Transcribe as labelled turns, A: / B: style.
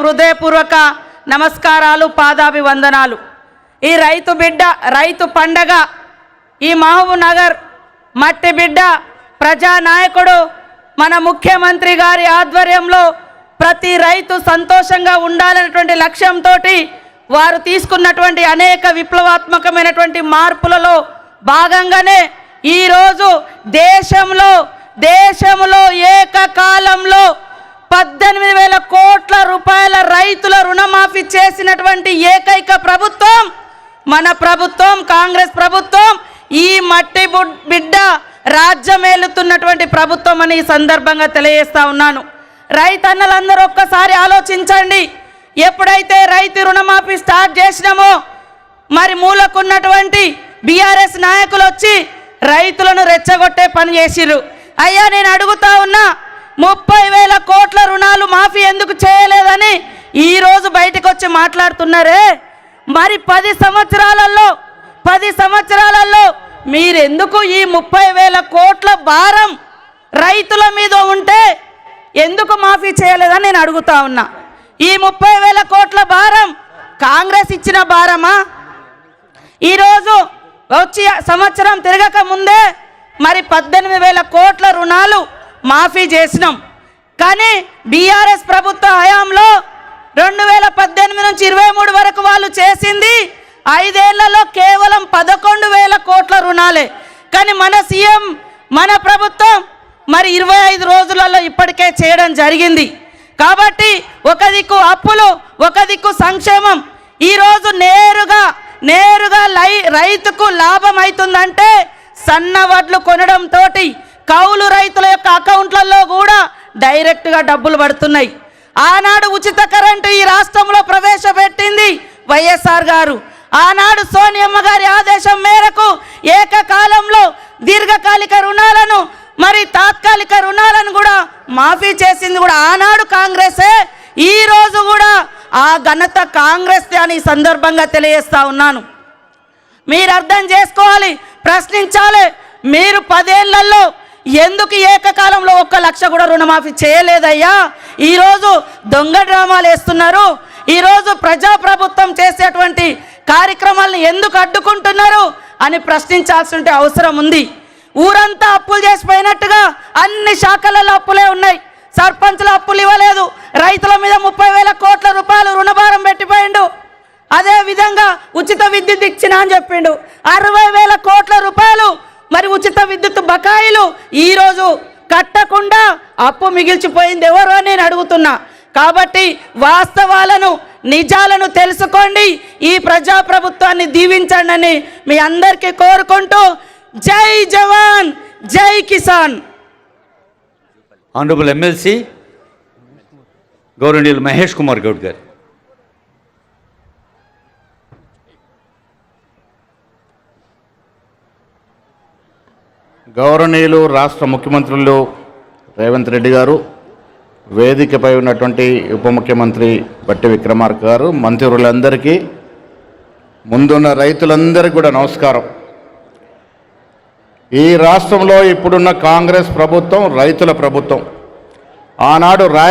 A: హృదయపూర్వక నమస్కారాలు పాదాభివందనాలు. ఈ రైతు బిడ్డ రైతు పండగ ఈ మహబూబ్ నగర్ మట్టి బిడ్డ ప్రజానాయకుడు మన ముఖ్యమంత్రి గారి ఆధ్వర్యంలో ప్రతి రైతు సంతోషంగా ఉండాలనేటువంటి లక్ష్యంతో వారు తీసుకున్నటువంటి అనేక విప్లవాత్మకమైనటువంటి మార్పులలో భాగంగానే ఈరోజు దేశంలో దేశంలో ఏకకాల పద్దెనిమిది వేల కోట్ల రూపాయల రైతుల రుణమాఫీ చేసినటువంటి ఏకైక ప్రభుత్వం మన ప్రభుత్వం కాంగ్రెస్ ప్రభుత్వం ఈ మట్టి బుడ్- బిడ్డ రాజ్యమేలుతున్నటువంటి ప్రభుత్వం అని ఈ సందర్భంగా తెలియజేస్తా ఉన్నాను. రైతన్నలందరూ ఒక్కసారి ఆలోచించండి. ఎప్పుడైతే రైతు రుణమాఫీ స్టార్ట్ చేసినామో మరి మూలకున్నటువంటి బీఆర్ఎస్ నాయకులు వచ్చి రైతులను రెచ్చగొట్టే పని చేసిర్రు. అయ్యా నేను అడుగుతా ఉన్నా ముప్పై వేల కోట్ల రుణాలు మాఫీ ఎందుకు చేయలేదని ఈరోజు బయటకు వచ్చి మాట్లాడుతున్నారే? మరి పది సంవత్సరాలలో పది సంవత్సరాలలో మీరెందుకు ఈ ముప్పై వేల కోట్ల భారం రైతుల మీద ఉంటే ఎందుకు మాఫీ చేయలేదని నేను అడుగుతా ఉన్నా. ఈ ముప్పై వేల కోట్ల భారం కాంగ్రెస్ ఇచ్చిన భారమా? ఈరోజు వచ్చి సంవత్సరం తిరగక ముందే మరి పద్దెనిమిది వేల కోట్ల రుణాలు మాఫీ చేసినాం. కానీ బీఆర్ఎస్ ప్రభుత్వ హయాంలో చేసింది. ఐదేళ్ళలో కేవలం పదకొండు వేల కోట్ల రుణాలే. కానీ మన సీఎం మన ప్రభుత్వం మరి ఇరవై ఐదు రోజులలో ఇప్పటికే చేయడం జరిగింది. కాబట్టి ఒక దిక్కు అప్పులు ఒక దిక్కు సంక్షేమం. ఈరోజు నేరుగా నేరుగా లై రైతుకు లాభం అవుతుందంటే సన్న వడ్లు కొనడంతో కౌలు రైతుల యొక్క అకౌంట్లలో కూడా డైరెక్ట్గా డబ్బులు పడుతున్నాయి. ఆనాడు ఉచిత కరెంటు ఈ రాష్ట్రంలో ప్రవేశపెట్టింది. వైఎస్ఆర్ గారు. ఆనాడు సోనియమ్మ గారి ఆదేశం మేరకు ఏకకాలంలో దీర్ఘకాలిక రుణాలను మరి తాత్కాలిక రుణాలను కూడా మాఫీ చేసింది కూడా ఆనాడు కాంగ్రెసే. ఈ రోజు కూడా ఆ ఘనత కాంగ్రెస్ అని సందర్భంగా తెలియజేస్తా ఉన్నాను. మీరు అర్థం చేసుకోవాలి ప్రశ్నించాలి. మీరు పదేళ్ళలో ఎందుకు ఏకకాలంలో ఒక్క లక్ష కూడా రుణమాఫీ చేయలేదయ్యా? ఈరోజు దొంగ డ్రామాలు వేస్తున్నారు. ఈరోజు ప్రజాప్రభుత్వం చేసేటువంటి కార్యక్రమాలను ఎందుకు అడ్డుకుంటున్నారు అని ప్రశ్నించాల్సిన అవసరం ఉంది. ఊరంతా అప్పులు చేసిపోయినట్టుగా అన్ని శాఖలలో అప్పులే ఉన్నాయి. సర్పంచుల అప్పులు ఇవ్వలేదు. రైతుల మీద ముప్పై వేల కోట్ల రూపాయలు రుణభారం పెట్టిపోయిండు. అదే విధంగా ఉచిత విద్యుత్ ఇచ్చిన అని చెప్పిండు. అరవై వేల కోట్ల రూపాయలు మరి ఉచిత విద్యుత్ బకాయిలు ఈరోజు కట్టకుండా అప్పు మిగిల్చిపోయింది ఎవరు అని నేను అడుగుతున్నా. కాబట్టి వాస్తవాలను నిజాలను తెలుసుకోండి. ఈ ప్రజాప్రభుత్వాన్ని దీవించండి అని మీ అందరికీ కోరుకుంటూ జై జవాన్ జై కిసాన్.
B: ఆనరబుల్ ఎమ్మెల్సీ గౌరవనీయులు మహేష్ కుమార్ గౌడ్ గారు.
C: గౌరవనీయులు రాష్ట్ర ముఖ్యమంత్రులు రేవంత్ రెడ్డి గారు వేదికపై ఉన్నటువంటి ఉప ముఖ్యమంత్రి బట్టి విక్రమార్క గారు మంత్రులందరికీ ముందున్న రైతులందరికీ కూడా నమస్కారం. ఈ రాష్ట్రంలో ఇప్పుడున్న కాంగ్రెస్ ప్రభుత్వం రైతుల ప్రభుత్వం. ఆనాడు రాయ